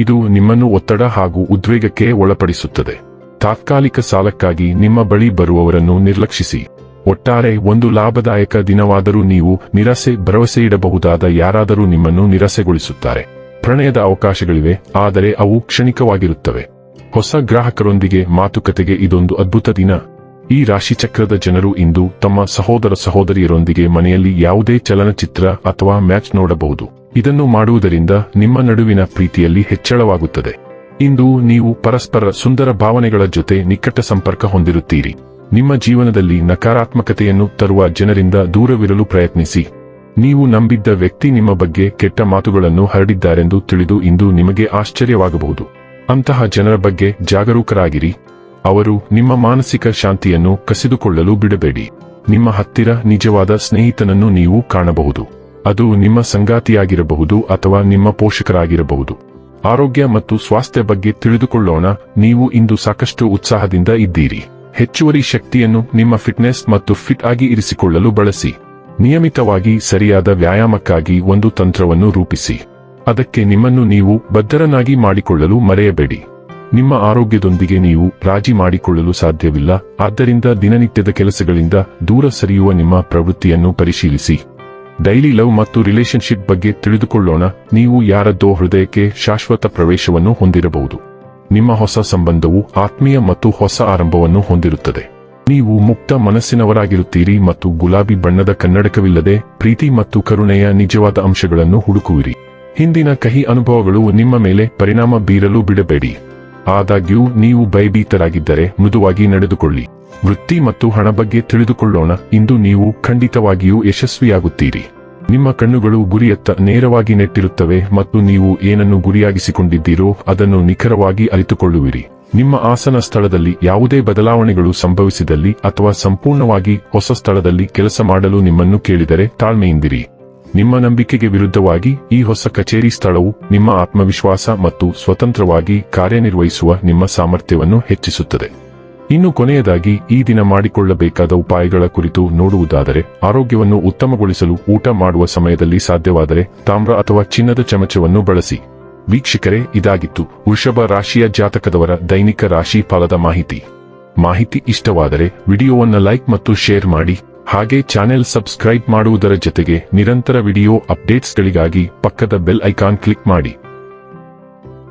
ಇದು ನಿಮ್ಮನ್ನು ಒತ್ತಡ ಹಾಗೂ ಉದ್ವೇಗಕ್ಕೆ ಒಳಪಡಿಸುತ್ತದೆ. ತಾತ್ಕಾಲಿಕ ಸಾಲಕ್ಕಾಗಿ ನಿಮ್ಮ ಬಳಿ ಬರುವವರನ್ನು ನಿರ್ಲಕ್ಷಿಸಿ. ಒಟ್ಟಾರೆ ಒಂದು ಲಾಭದಾಯಕ ದಿನವಾದರೂ ನೀವು ನಿರಾಸೆ ಭರವಸೆ ಇಡಬಹುದಾದ ಯಾರಾದರೂ ನಿಮ್ಮನ್ನು ನಿರಾಸೆಗೊಳಿಸುತ್ತಾರೆ. ಪ್ರಣಯದ ಅವಕಾಶಗಳಿವೆ, ಆದರೆ ಅವು ಕ್ಷಣಿಕವಾಗಿರುತ್ತವೆ. ಹೊಸ ಗ್ರಾಹಕರೊಂದಿಗೆ ಮಾತುಕತೆಗೆ ಇದೊಂದು ಅದ್ಭುತ ದಿನ. ಈ ರಾಶಿಚಕ್ರದ ಜನರು ಇಂದು ತಮ್ಮ ಸಹೋದರ ಸಹೋದರಿಯರೊಂದಿಗೆ ಮನೆಯಲ್ಲಿ ಯಾವುದೇ ಚಲನಚಿತ್ರ ಅಥವಾ ಮ್ಯಾಚ್ ನೋಡಬಹುದು. ಇದನ್ನು ಮಾಡುವುದರಿಂದ ನಿಮ್ಮ ನಡುವಿನ ಪ್ರೀತಿಯಲ್ಲಿ ಹೆಚ್ಚಳವಾಗುತ್ತದೆ. ಇಂದು ನೀವು ಪರಸ್ಪರ ಸುಂದರ ಭಾವನೆಗಳ ಜೊತೆ ನಿಕಟ ಸಂಪರ್ಕ ಹೊಂದಿರುತ್ತೀರಿ. ನಿಮ್ಮ ಜೀವನದಲ್ಲಿ ನಕಾರಾತ್ಮಕತೆಯನ್ನು ತರುವ ಜನರಿಂದ ದೂರವಿರಲು ಪ್ರಯತ್ನಿಸಿ. ನೀವು ನಂಬಿದ್ದ ವ್ಯಕ್ತಿ ನಿಮ್ಮ ಬಗ್ಗೆ ಕೆಟ್ಟ ಮಾತುಗಳನ್ನು ಹರಡಿದ್ದಾರೆಂದು ತಿಳಿದು ಇಂದು ನಿಮಗೆ ಆಶ್ಚರ್ಯವಾಗಬಹುದು. ಅಂತಹ ಜನರ ಬಗ್ಗೆ ಜಾಗರೂಕರಾಗಿರಿ. ಅವರು ನಿಮ್ಮ ಮಾನಸಿಕ ಶಾಂತಿಯನ್ನು ಕಸಿದುಕೊಳ್ಳಲು ಬಿಡಬೇಡಿ. ನಿಮ್ಮ ಹತ್ತಿರ ನಿಜವಾದ ಸ್ನೇಹಿತನನ್ನು ನೀವು ಕಾಣಬಹುದು. ಅದು ನಿಮ್ಮ ಸಂಗಾತಿಯಾಗಿರಬಹುದು ಅಥವಾ ನಿಮ್ಮ ಪೋಷಕರಾಗಿರಬಹುದು. ಆರೋಗ್ಯ ಮತ್ತು ಸ್ವಾಸ್ಥ್ಯ ಬಗ್ಗೆ ತಿಳಿದುಕೊಳ್ಳೋಣ, ನೀವು ಇಂದು ಸಾಕಷ್ಟು ಉತ್ಸಾಹದಿಂದ ಇದ್ದೀರಿ. ಹೆಚ್ಚುವರಿ ಶಕ್ತಿಯನ್ನು ನಿಮ್ಮ ಫಿಟ್ನೆಸ್ ಮತ್ತು ಫಿಟ್ ಆಗಿ ಇರಿಸಿಕೊಳ್ಳಲು ಬಳಸಿ. ನಿಯಮಿತವಾಗಿ ಸರಿಯಾದ ವ್ಯಾಯಾಮಕ್ಕಾಗಿ ಒಂದು ತಂತ್ರವನ್ನು ರೂಪಿಸಿ. ಅದಕ್ಕೆ ನಿಮ್ಮನ್ನು ನೀವು ಬದ್ಧರನಾಗಿ ಮಾಡಿಕೊಳ್ಳಲು ಮರೆಯಬೇಡಿ. ನಿಮ್ಮ ಆರೋಗ್ಯದೊಂದಿಗೆ ನೀವು ರಾಜಿ ಮಾಡಿಕೊಳ್ಳಲು ಸಾಧ್ಯವಿಲ್ಲ, ಆದ್ದರಿಂದ ದಿನನಿತ್ಯದ ಕೆಲಸಗಳಿಂದ ದೂರ ಸರಿಯುವ ನಿಮ್ಮ ಪ್ರವೃತ್ತಿಯನ್ನು ಪರಿಶೀಲಿಸಿ. ಡೈಲಿ ಲವ್ ಮತ್ತು ರಿಲೇಶನ್ಶಿಪ್ ಬಗ್ಗೆ ತಿಳಿದುಕೊಳ್ಳೋಣ. ನೀವು ಯಾರದ್ದೋ ಹೃದಯಕ್ಕೆ ಶಾಶ್ವತ ಪ್ರವೇಶವನ್ನು ಹೊಂದಿರಬಹುದು. ನಿಮ್ಮ ಹೊಸ ಸಂಬಂಧವು ಆತ್ಮೀಯ ಮತ್ತು ಹೊಸ ಆರಂಭವನ್ನು ಹೊಂದಿರುತ್ತದೆ. ನೀವು ಮುಕ್ತ ಮನಸ್ಸಿನವರಾಗಿರುತ್ತೀರಿ ಮತ್ತು ಗುಲಾಬಿ ಬಣ್ಣದ ಕನ್ನಡಕವಿಲ್ಲದೆ ಪ್ರೀತಿ ಮತ್ತು ಕರುಣೆಯ ನಿಜವಾದ ಅಂಶಗಳನ್ನು ಹುಡುಕುವಿರಿ. ಹಿಂದಿನ ಕಹಿ ಅನುಭವಗಳು ನಿಮ್ಮ ಮೇಲೆ ಪರಿಣಾಮ ಬೀರಲು ಬಿಡಬೇಡಿ. ಆದಾಗ್ಯೂ, ನೀವು ಭಯಭೀತರಾಗಿದ್ದರೆ ಮೃದುವಾಗಿ ನಡೆದುಕೊಳ್ಳಿ. ವೃತ್ತಿ ಮತ್ತು ಹಣ ಬಗ್ಗೆ ತಿಳಿದುಕೊಳ್ಳೋಣ. ಇಂದು ನೀವು ಖಂಡಿತವಾಗಿಯೂ ಯಶಸ್ವಿಯಾಗುತ್ತೀರಿ. ನಿಮ್ಮ ಕಣ್ಣುಗಳು ಗುರಿಯತ್ತ ನೇರವಾಗಿ ನೆಟ್ಟಿರುತ್ತವೆ ಮತ್ತು ನೀವು ಏನನ್ನು ಗುರಿಯಾಗಿಸಿಕೊಂಡಿದ್ದೀರೋ ಅದನ್ನು ನಿಖರವಾಗಿ ಅರಿತುಕೊಳ್ಳುವಿರಿ. ನಿಮ್ಮ ಆಸನ ಸ್ಥಳದಲ್ಲಿ ಯಾವುದೇ ಬದಲಾವಣೆಗಳು ಸಂಭವಿಸಿದಲ್ಲಿ ಅಥವಾ ಸಂಪೂರ್ಣವಾಗಿ ಹೊಸ ಸ್ಥಳದಲ್ಲಿ ಕೆಲಸ ಮಾಡಲು ನಿಮ್ಮನ್ನು ಕೇಳಿದರೆ ತಾಳ್ಮೆಯಿಂದಿರಿ. ನಿಮ್ಮ ನಂಬಿಕೆಗೆ ವಿರುದ್ಧವಾಗಿ ಈ ಹೊಸ ಕಚೇರಿ ಸ್ಥಳವು ನಿಮ್ಮ ಆತ್ಮವಿಶ್ವಾಸ ಮತ್ತು ಸ್ವತಂತ್ರವಾಗಿ ಕಾರ್ಯನಿರ್ವಹಿಸುವ ನಿಮ್ಮ ಸಾಮರ್ಥ್ಯವನ್ನು ಹೆಚ್ಚಿಸುತ್ತದೆ. ಇನ್ನು ಕೊನೆಯದಾಗಿ ಈ ದಿನ ಮಾಡಿಕೊಳ್ಳಬೇಕಾದ ಉಪಾಯಗಳ ಕುರಿತು ನೋಡುವುದಾದರೆ, ಆರೋಗ್ಯವನ್ನು ಉತ್ತಮಗೊಳಿಸಲು ಊಟ ಮಾಡುವ ಸಮಯದಲ್ಲಿ ಸಾಧ್ಯವಾದರೆ ತಾಮ್ರ ಅಥವಾ ಚಿನ್ನದ ಚಮಚವನ್ನು ಬಳಸಿ. ವೀಕ್ಷಕರೇ, ಇದಾಗಿತ್ತು. ವೃಷಭ ರಾಶಿಯ ಜಾತಕದವರ ದೈನಿಕ ರಾಶಿ ಫಲದ ಮಾಹಿತಿ. ಮಾಹಿತಿ ಇಷ್ಟವಾದರೆ ವಿಡಿಯೋವನ್ನು ಲೈಕ್ ಮತ್ತು ಶೇರ್ ಮಾಡಿ. ಹಾಗೆ ಚಾನೆಲ್ ಸಬ್ಸ್ಕ್ರೈಬ್ ಮಾಡುವುದರ ಜೊತೆಗೆ ನಿರಂತರ ವಿಡಿಯೋ ಅಪ್ಡೇಟ್ಸ್ಗಳಿಗಾಗಿ ಪಕ್ಕದ ಬೆಲ್ ಐಕಾನ್ ಕ್ಲಿಕ್ ಮಾಡಿ.